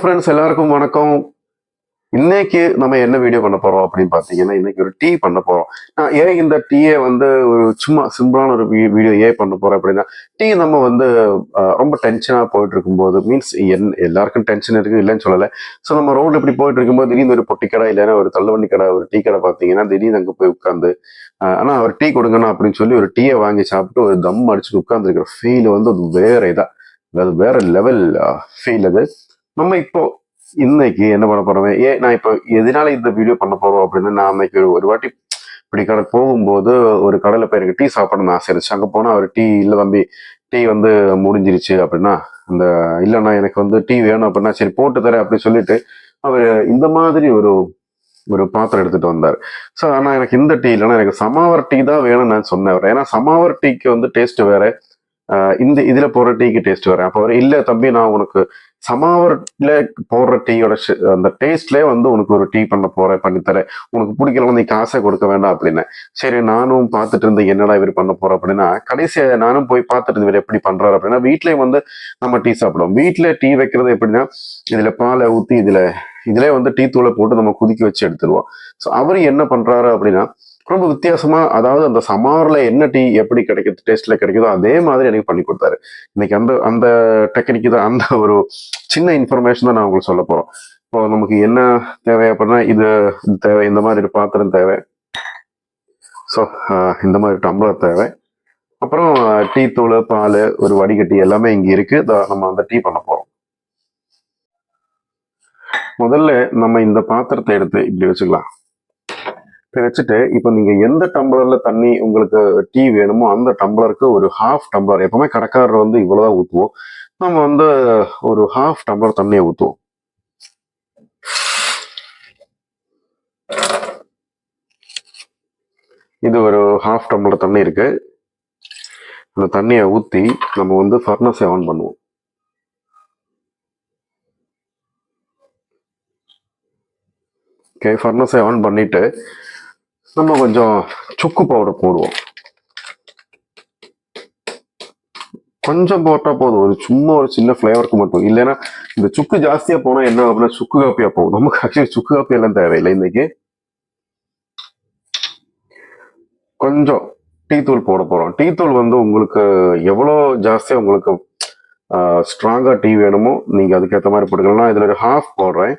Friends எல்லாருக்கும் வணக்கம். இன்னைக்கு நம்ம என்ன வீடியோ பண்ண போறோம் அப்படின்னு பார்த்தீங்கன்னா இன்னைக்கு ஒரு டீ பண்ண போறோம். நான் ஏன் இந்த டீயை வந்து ஒரு சும்மா சிம்பிளான ஒரு வீடியோ ஏன் பண்ண போறேன் அப்படின்னா டீ நம்ம வந்து ரொம்ப டென்ஷனா போயிட்டு இருக்கும்போது மீன்ஸ் என் எல்லாருக்கும் டென்ஷன் இருக்கு இல்லைன்னு சொல்லலை. ஸோ நம்ம ரோட்ல இப்படி போயிட்டு இருக்கும்போது திடீர்னு ஒரு பொட்டி கடை இல்லைன்னா ஒரு தள்ளுவண்டி கடை ஒரு டீ கடை பார்த்தீங்கன்னா திடீர்னு அங்கே போய் உட்காந்து ஆனா ஒரு டீ கொடுங்கண்ணா அப்படின்னு சொல்லி ஒரு டீயை வாங்கி சாப்பிட்டு ஒரு தம் அடிச்சுட்டு உட்காந்துருக்கிற ஃபீல் வந்து அது வேற இதாக அது வேற லெவல் ஃபீல் அது. நம்ம இப்போ இன்னைக்கு என்ன பண்ண போறோம்? ஏன் நான் இப்போ எதனால இந்த வீடியோ பண்ண போறோம் அப்படின்னு நான் அன்னைக்கு ஒரு- வாட்டி இப்படி கடை போகும்போது ஒரு கடையில் போய் எனக்கு டீ சாப்பிடணும்னு ஆசை இருந்துச்சு. அங்கே போனால் அவர் டீ இல்லை தம்பி டீ வந்து முடிஞ்சிருச்சு அப்படின்னா அந்த இல்லைண்ணா எனக்கு வந்து டீ வேணும் அப்படின்னா சரி போட்டு தரேன் அப்படின்னு சொல்லிட்டு அவர் இந்த மாதிரி ஒரு ஒரு பாத்திரம் எடுத்துட்டு வந்தார். ஸோ ஆனால் எனக்கு இந்த டீ இல்லைன்னா எனக்கு சமாவர் டீ தான் வேணும்னு நான் சொன்னேன் ஏன்னா சமாவர் டீக்கு வந்து டேஸ்ட் வேற இந்த இதில் போகிற டீக்கு டேஸ்ட் வேற. அப்போ அவர் இல்லை தம்பி நான் உனக்கு சமாவர்ல போடுற டீயோட அந்த டேஸ்ட்லயே வந்து உனக்கு ஒரு டீ பண்ண போகிறேன் பண்ணித்தரேன். உனக்கு பிடிக்கலாம் நீ காசை கொடுக்க வேண்டாம் அப்படின்னு. சரி நானும் பார்த்துட்டு இருந்தேன் என்னடா இவர் பண்ண போகிறேன் அப்படின்னா கடைசியாக நானும் போய் பார்த்துட்டு இவர் எப்படி பண்றாரு அப்படின்னா வீட்லயே வந்து நம்ம டீ சாப்பிடுவோம். வீட்ல டீ வைக்கிறது எப்படின்னா இதுல பாலை ஊத்தி இதுல இதுலயே வந்து டீ தூளை போட்டு நம்ம குதிக்க வச்சு எடுத்துருவோம். ஸோ அவர் என்ன பண்றாரு அப்படின்னா ரொம்ப வித்தியாசமா அதாவது அந்த சமாரில் என்ன டீ எப்படி கிடைக்குது டேஸ்ட்ல கிடைக்குதோ அதே மாதிரி எனக்கு பண்ணி கொடுத்தாரு. இன்னைக்கு அந்த அந்த டெக்னிக்கு தான் அந்த ஒரு சின்ன இன்ஃபர்மேஷன் தான் நான் உங்களுக்கு சொல்ல போறோம். இப்போ நமக்கு என்ன தேவை அப்படின்னா இது தேவை இந்த மாதிரி ஒரு பாத்திரம் தேவை. ஸோ இந்த மாதிரி டம்ளர் தேவை. அப்புறம் டீ தூள் பால் ஒரு வடிகட்டி எல்லாமே இங்க இருக்கு. நம்ம அந்த டீ பண்ண போறோம். முதல்ல நம்ம இந்த பாத்திரத்தை எடுத்து இப்படி வச்சுக்கலாம். இப்படி வச்சுட்டு இப்போ நீங்க எந்த டம்ளர்ல தண்ணி உங்களுக்கு டீ வேணுமோ அந்த டம்ளருக்கு ஒரு ஹாஃப் டம்ளர் எப்பவுமே கடைக்காரர் வந்து இவ்வளவுதான் ஊற்றுவோம் நம்ம வந்து ஒரு ஹாஃப் டம்ளர் தண்ணியை ஊற்றுவோம் இது ஒரு ஹாஃப் டம்ளர் தண்ணி இருக்கு. அந்த தண்ணியை ஊத்தி நம்ம வந்து ஃபர்னஸை ஆன் பண்ணுவோம். ஓகே ஃபர்னஸை ஆன் பண்ணிட்டு நம்ம கொஞ்சம் சுக்கு பவுடர் போடுவோம். கொஞ்சம் போட்டால் போதும். ஒரு சும்மா ஒரு சின்ன ஃப்ளேவருக்கு மட்டும். இல்லைன்னா இந்த சுக்கு ஜாஸ்தியாக போனால் என்ன அப்படின்னா சுக்கு காப்பியாக போகும். நமக்கு ஆக்சுவலி சுக்கு காப்பி எல்லாம் தேவையில்லை இன்னைக்கு. கொஞ்சம் டீ தூள் போட போகிறோம் டீ தூள் வந்து உங்களுக்கு எவ்வளோ ஜாஸ்தியாக உங்களுக்கு ஸ்ட்ராங்காக டீ வேணுமோ நீங்கள் அதுக்கேற்ற மாதிரி போட்டுக்கலாம். இதில் ஒரு ஹாஃப் போடுறேன்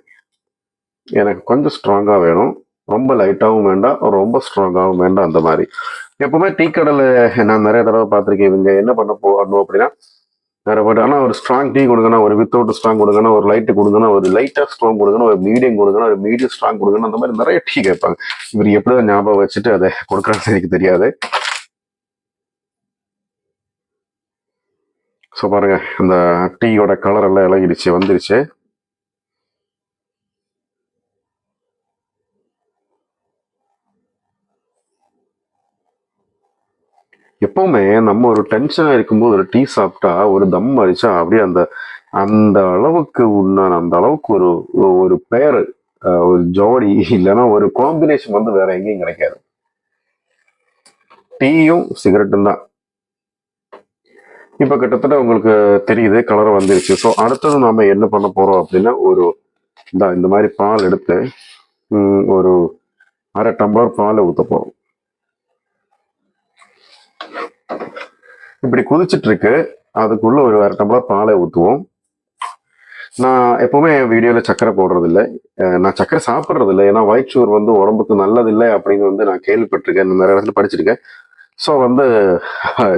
எனக்கு கொஞ்சம் ஸ்ட்ராங்காக வேணும். ரொம்ப லைட்டாகவும் வேண்டாம் ரொம்ப ஸ்ட்ராங்காகவும் வேண்டாம் அந்த மாதிரி. எப்பவுமே டீ கடலை நான் நிறைய தடவை பார்த்துருக்கேன் இவங்க என்ன பண்ண போகணும் அப்படின்னா வேற பேர் ஆனால் ஒரு ஸ்ட்ராங் டீ கொடுக்கணும் ஒரு வித்தவுட் ஸ்ட்ராங் கொடுக்கணும் ஒரு லைட்டு கொடுக்கணும் ஒரு லைட்டாக ஸ்ட்ராங் கொடுக்கணும் ஒரு மீடியம் கொடுக்கணும் ஒரு மீடியம் ஸ்ட்ராங் கொடுக்கணும் அந்த மாதிரி நிறைய டீ கேட்பாங்க. இவர் எப்படி தான் ஞாபகம் வச்சுட்டு அதை கொடுக்குறான்னு எனக்கு தெரியாது. ஸோ பாருங்க அந்த டீயோட கலர் எல்லாம் இலகிடுச்சு வந்துருச்சு எப்பவுமே நம்ம ஒரு டென்ஷனாக இருக்கும்போது ஒரு டீ சாப்பிட்டா ஒரு தம் அடிச்சா அப்படியே அந்த அந்த அளவுக்கு உண்டான அந்த அளவுக்கு ஒரு ஒரு பெயர் ஒரு ஜோடி இல்லைன்னா ஒரு காம்பினேஷன் வந்து வேற எங்கேயும் கிடைக்காது. டீயும் சிகரெட்டும் தான். இப்போ கிட்டத்தட்ட உங்களுக்கு தெரியுது கலர் வந்துருச்சு. ஸோ அடுத்தது நாம என்ன பண்ண போறோம் அப்படின்னா ஒரு இந்த இந்த மாதிரி பால் எடுத்து ஒரு அரை டம்ளர் பாலை ஊற்ற போகிறோம் இப்படி குதிச்சிட்டு இருக்கு அதுக்குள்ள ஒரு வேற டம்ளர் பாலை ஊற்றுவோம் நான் எப்பவுமே வீடியோல சக்கரை போடுறது நான் சக்கரை சாப்பிட்றதில்ல. ஏன்னா ஒயிட் சுகர் வந்து உடம்புக்கு நல்லதில்லை அப்படின்னு வந்து நான் கேள்விப்பட்டிருக்கேன். இந்த நிறைய இடத்துல படிச்சிருக்கேன். ஸோ வந்து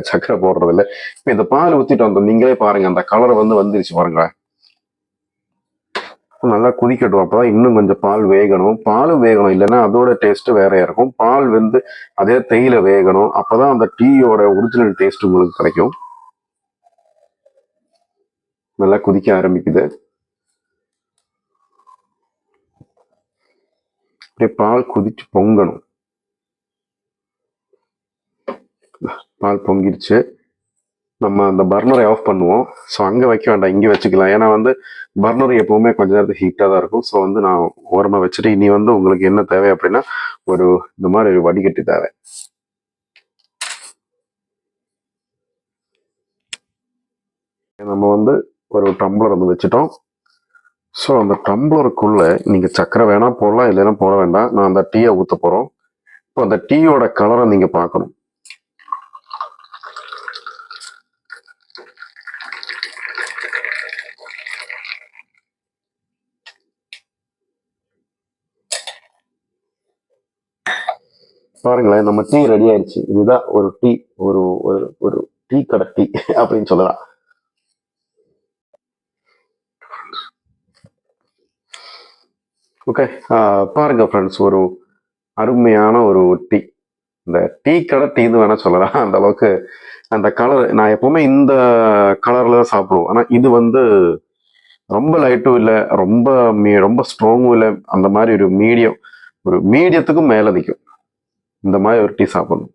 சர்க்கரை சக்கரை இப்போ இந்த பால் ஊற்றிட்டு வந்தோம். நீங்களே பாருங்க. அந்த கலர் வந்து வந்துருச்சு பாருங்களேன். நல்லா குதிக்கட்டும். அப்பதான் இன்னும் கொஞ்சம் பால் வேகணும். பாலும் வேகணும். இல்லைன்னா அதோட டேஸ்ட்டு வேறையாக இருக்கும். பால் வந்து அதே தேயில வேகணும். அப்போ தான் அந்த டீயோட ஒரிஜினல் டேஸ்ட் உங்களுக்கு கிடைக்கும். நல்லா குதிக்க ஆரம்பிக்குது. அப்படியே பால் குதிச்சு பொங்கணும். பால் பொங்கிடுச்சு நம்ம அந்த பர்னரை ஆஃப் பண்ணுவோம். ஸோ அங்கே வைக்க வேண்டாம் இங்கே வச்சுக்கலாம். ஏன்னா வந்து பர்னர் எப்போவுமே கொஞ்ச நேரத்துக்கு ஹீட்டாக தான் இருக்கும். ஸோ வந்து நான் ஓரமாக வச்சுட்டு இனி வந்து உங்களுக்கு என்ன தேவை அப்படின்னா ஒரு இந்த மாதிரி ஒரு வடிகட்டி தேவை. நம்ம வந்து ஒரு டம்ளர் வந்து வச்சுட்டோம். ஸோ அந்த டம்ளருக்குள்ளே நீங்கள் சக்கரை வேணால் போடலாம் இல்லைன்னா போட வேண்டாம். நான் அந்த டீயை ஊற்ற போகிறோம் இப்போ அந்த டீயோட கலரை நீங்கள் பார்க்கணும். பாருங்களேன் நம்ம டீ ரெடி ஆயிடுச்சு. இதுதான் ஒரு டீ ஒரு ஒரு ஒரு டீ கடை டீ அப்படின்னு சொல்லலாம். ஓகே பாருங்க ஃப்ரெண்ட்ஸ் ஒரு அருமையான ஒரு டீ இந்த டீ கடை டீன்னு வேணால் சொல்லலாம். அந்த அளவுக்கு அந்த கலர் நான் எப்போவுமே இந்த கலரில் தான் சாப்பிடுவோம். ஆனால் இது வந்து ரொம்ப லைட்டும் இல்லை ரொம்ப மீ- ரொம்ப ஸ்ட்ராங்கும் இல்லை. அந்த மாதிரி ஒரு மீடியம் ஒரு மீடியத்துக்கும் மேலே நிற்கும் இந்த மாதிரி ஒரு டீ சாப்பிடணும்.